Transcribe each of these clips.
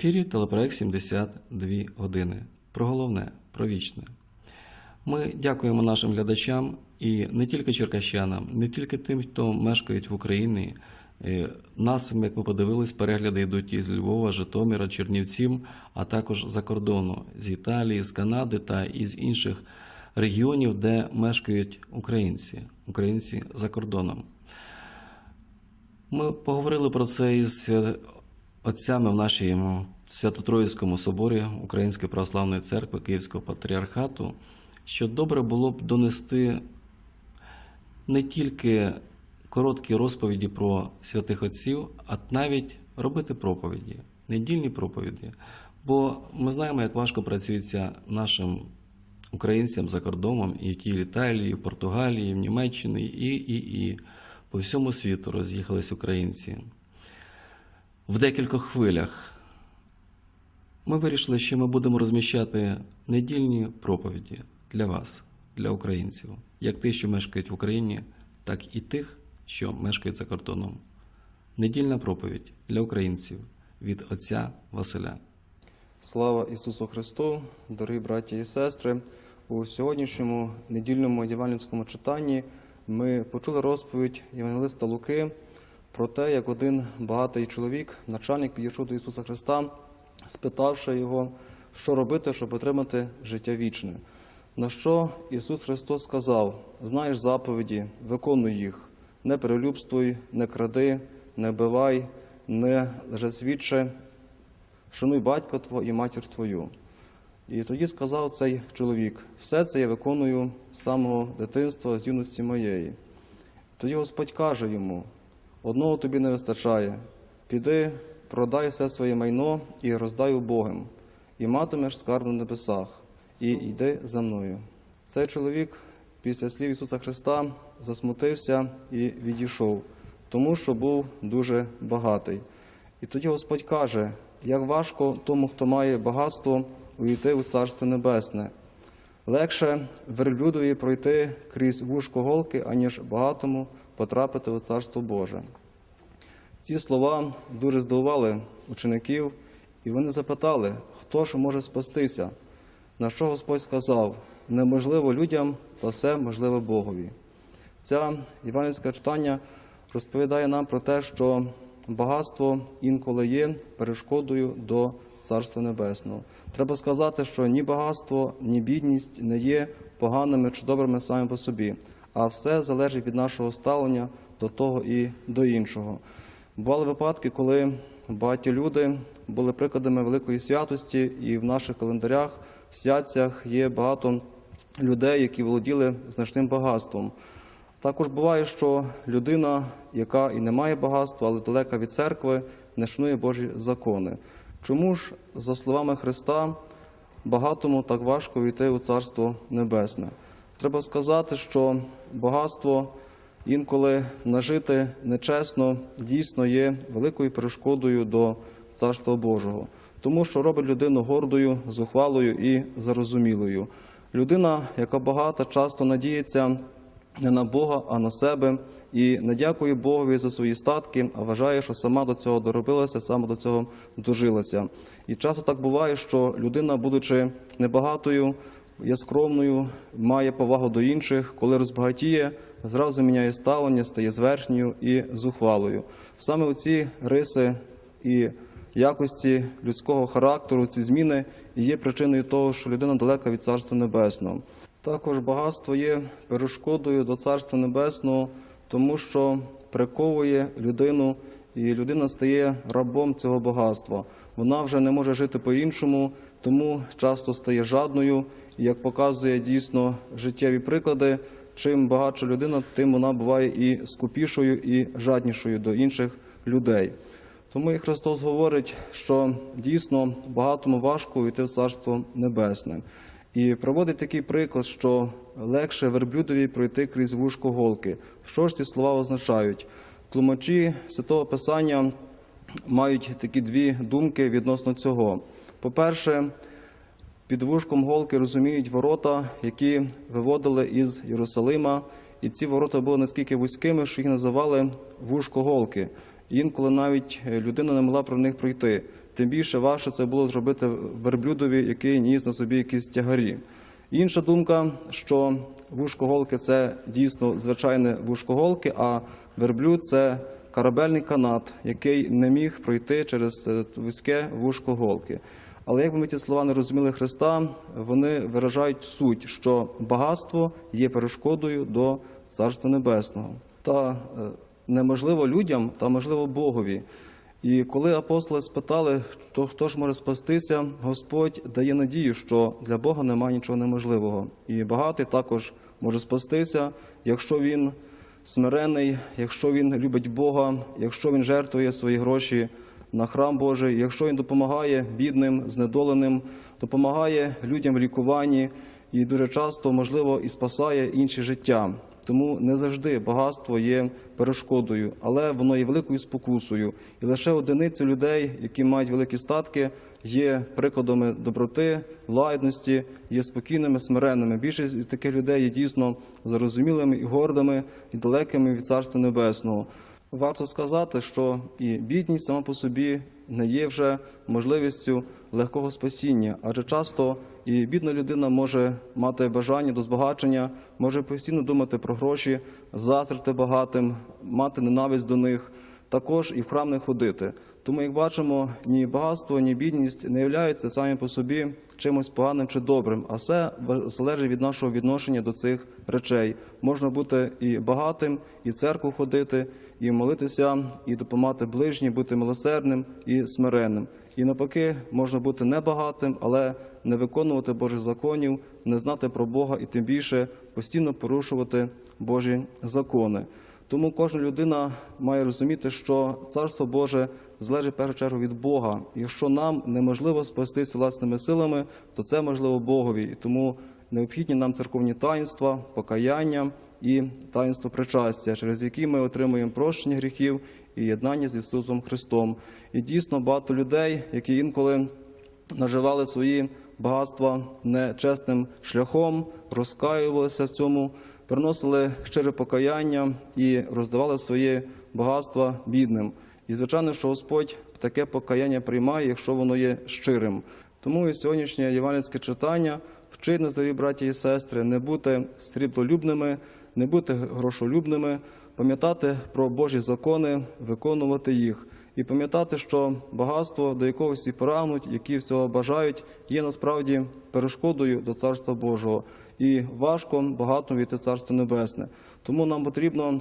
ефірі телепроект 72 години. Про головне, про вічне. Ми дякуємо нашим глядачам і не тільки черкащанам, не тільки тим, хто мешкають в Україні. Е, Нас, як ми подивились, перегляди йдуть із Львова, Житомира, Чернівців, а також за кордону з Італії, з Канади та із інших регіонів, де мешкають українці, українці за кордоном. Ми поговорили про це із е, отцями в нашому Свято-Троїцькому соборі Української православної церкви Київського патріархату, що добре було б донести не тільки короткі розповіді про святих отців, а навіть робити проповіді, недільні проповіді. Бо ми знаємо, як важко працюється нашим українцям за кордоном, які в Італії, в Португалії, в Німеччині і, і, і по всьому світу роз'їхались українці в декількох хвилях. Ми вирішили, що ми будемо розміщати недільні проповіді для вас, для українців, як тих, що мешкають в Україні, так і тих, що мешкають за кордоном. Недільна проповідь для українців від отця Василя. Слава Ісусу Христу, дорогі браті і сестри. У сьогоднішньому недільному євангельському читанні ми почули розповідь Євангелиста Луки про те, як один багатий чоловік, начальник, підійшов до Ісуса Христа, спитавши його, що робити, щоб отримати життя вічне. На що Ісус Христос сказав: знаєш заповіді, виконуй їх, не перелюбствуй, не кради, не бивай, не лжесвідче, шануй батька твого і матір твою. І тоді сказав цей чоловік: все це я виконую з самого дитинства, з юності моєї. Тоді Господь каже йому: одного тобі не вистачає, піди, продай все своє майно і роздай убогим, і матимеш скарб на небесах, і йди за мною. Цей чоловік після слів Ісуса Христа засмутився і відійшов, тому що був дуже багатий. І тоді Господь каже, як важко тому, хто має багатство, увійти у Царство Небесне. Легше верблюдові пройти крізь вушко голки, аніж багатому потрапити у Царство Боже. Ці слова дуже здивували учеників, і вони запитали, хто ж може спастися. На що Господь сказав: неможливо людям, та все можливе Богові. Ця євангельське читання розповідає нам про те, що багатство інколи є перешкодою до Царства Небесного. Треба сказати, що ні багатство, ні бідність не є поганими чи добрими самі по собі, а все залежить від нашого ставлення до того і до іншого. Бували випадки, коли багаті люди були прикладами великої святості, і в наших календарях, в святцях є багато людей, які володіли значним багатством. Також буває, що людина, яка і не має багатства, але далека від церкви, не шанує Божі закони. Чому ж, за словами Христа, багатому так важко війти у Царство Небесне? Треба сказати, що багатство інколи нажити нечесно дійсно є великою перешкодою до Царства Божого, тому що робить людину гордою, зухвалою і зарозумілою. Людина, яка багата, часто надіється не на Бога, а на себе, і не дякує Богові за свої статки, а вважає, що сама до цього доробилася, сама до цього дожилася. І часто так буває, що людина, будучи небагатою, є скромною, має повагу до інших, коли розбагатіє, зразу міняє ставлення, стає зверхньою і зухвалою. Саме оці риси і якості людського характеру, ці зміни і є причиною того, що людина далека від Царства Небесного. Також багатство є перешкодою до Царства Небесного, тому що приковує людину, і людина стає рабом цього багатства. Вона вже не може жити по-іншому, тому часто стає жадною. Як показує дійсно життєві приклади, чим багатша людина, тим вона буває і скупішою, і жаднішою до інших людей. Тому і Христос говорить, що дійсно багатому важко війти в Царство Небесне. І проводить такий приклад, що легше верблюдові пройти крізь вушко голки. Що ж ці слова означають? Тлумачі Святого Писання мають такі дві думки відносно цього. По-перше, під вушком голки розуміють ворота, які виводили із Єрусалима, і ці ворота були наскільки вузькими, що їх називали вушко голки. Інколи навіть людина не могла про них пройти. тим більше важче це було зробити верблюдові, який ніс на собі якісь тягарі. Інша думка, що вушкоголки це дійсно звичайне вушкоголки, а верблюд це корабельний канат, який не міг пройти через е, вузьке вушко голки. Але якби ми ці слова не розуміли Христа, вони виражають суть, що багатство є перешкодою до Царства Небесного. Та е, неможливо людям, та можливо Богові. І коли апостоли спитали, то хто ж може спастися, Господь дає надію, що для Бога немає нічого неможливого. І багатий також може спастися, якщо він смирений, якщо він любить Бога, якщо він жертвує свої гроші на храм Божий, якщо він допомагає бідним, знедоленим, допомагає людям в лікуванні і дуже часто, можливо, і спасає інші життя. Тому не завжди багатство є перешкодою, але воно є великою спокусою. І лише одиниці людей, які мають великі статки, є прикладами доброти, лагідності, є спокійними, смиренними. Більшість таких людей є дійсно зарозумілими і гордими, і далекими від Царства Небесного. Варто сказати, що і бідність сама по собі не є вже можливістю легкого спасіння, адже часто і бідна людина може мати бажання до збагачення, може постійно думати про гроші, заздрити багатим, мати ненависть до них, також і в храм не ходити. Тому, як бачимо, ні багатство, ні бідність не являються самі по собі чимось поганим чи добрим, а все залежить від нашого відношення до цих речей. Можна бути і багатим, і церкву ходити, і молитися, і допомагати ближнім, бути милосердним і смиренним. І навпаки, можна бути небагатим, але не виконувати Божих законів, не знати про Бога і тим більше постійно порушувати Божі закони. Тому кожна людина має розуміти, що Царство Боже залежить в першу чергу від Бога. Якщо нам неможливо спастися власними силами, то це можливо Богові. І тому необхідні нам церковні таїнства, покаяння і таїнство причастя, через які ми отримуємо прощення гріхів і єднання з Ісусом Христом. І дійсно багато людей, які інколи наживали свої багатства нечесним шляхом, розкаювалися в цьому, приносили щире покаяння і роздавали свої багатства бідним. І звичайно, що Господь таке покаяння приймає, якщо воно є щирим. Тому і сьогоднішнє євангельське читання вчить нас, дорогі браті і сестри, не бути сріблолюбними, не бути грошолюбними, пам'ятати про Божі закони, виконувати їх. І пам'ятати, що багатство, до якого всі прагнуть, які всього бажають, є насправді перешкодою до Царства Божого. І важко багато війти Царство Небесне. Тому нам потрібно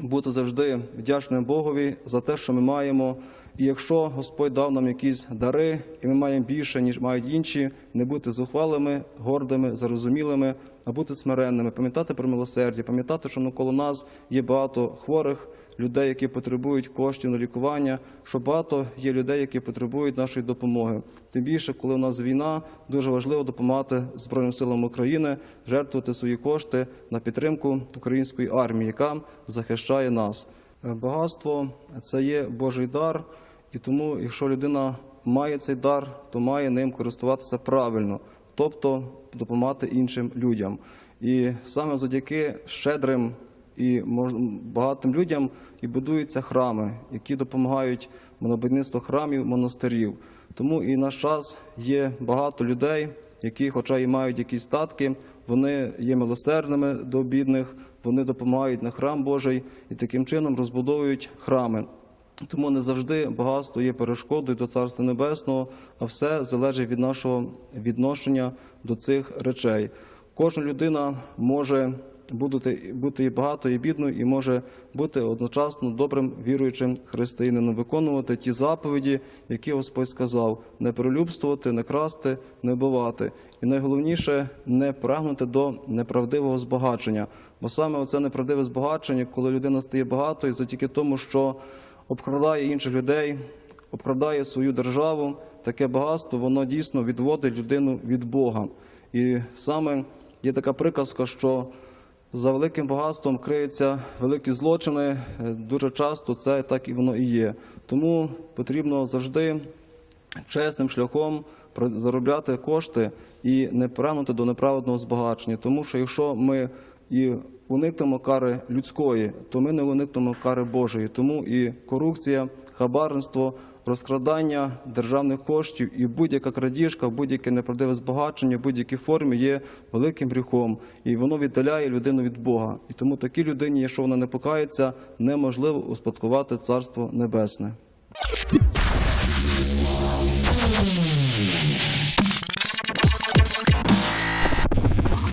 бути завжди вдячним Богові за те, що ми маємо. І якщо Господь дав нам якісь дари, і ми маємо більше, ніж мають інші, не бути зухвалими, гордими, зарозумілими, а бути смиренними, пам'ятати про милосердя, пам'ятати, що навколо нас є багато хворих людей, які потребують коштів на лікування, що багато є людей, які потребують нашої допомоги. Тим більше, коли у нас війна, дуже важливо допомагати Збройним силам України, жертвувати свої кошти на підтримку української армії, яка захищає нас. Е, Багатство це є Божий дар, і тому, якщо людина має цей дар, то має ним користуватися правильно, тобто допомагати іншим людям. І саме завдяки щедрим і багатим людям і будуються храми, які допомагають на храмів, монастирів. Тому і наш час є багато людей, які, хоча і мають якісь статки, вони є милосердними до бідних, вони допомагають на храм Божий і таким чином розбудовують храми. Тому не завжди багатство є перешкодою до Царства Небесного, а все залежить від нашого відношення до цих речей. Кожна людина може бути, бути і багатою, і бідною, і може бути одночасно добрим віруючим християнином, виконувати ті заповіді, які Господь сказав: не перелюбствувати, не красти, не бувати. І найголовніше не прагнути до неправдивого збагачення. Бо саме оце неправдиве збагачення, коли людина стає багатою, завдяки тому, що обкрадає інших людей, обкрадає свою державу, таке багатство, воно дійсно відводить людину від Бога. І саме є така приказка, що за великим багатством криються великі злочини. Е, Дуже часто це так і воно і є. Тому потрібно завжди чесним шляхом заробляти кошти і не прагнути до неправедного збагачення. Тому що якщо ми і уникнемо кари людської, то ми не уникнемо кари Божої. Тому і корупція, хабарництво, розкрадання державних коштів і будь-яка крадіжка, будь-яке неправдиве збагачення в будь-якій формі є великим гріхом, і воно віддаляє людину від Бога. І тому такій людині, якщо вона не покається, неможливо успадкувати Царство Небесне.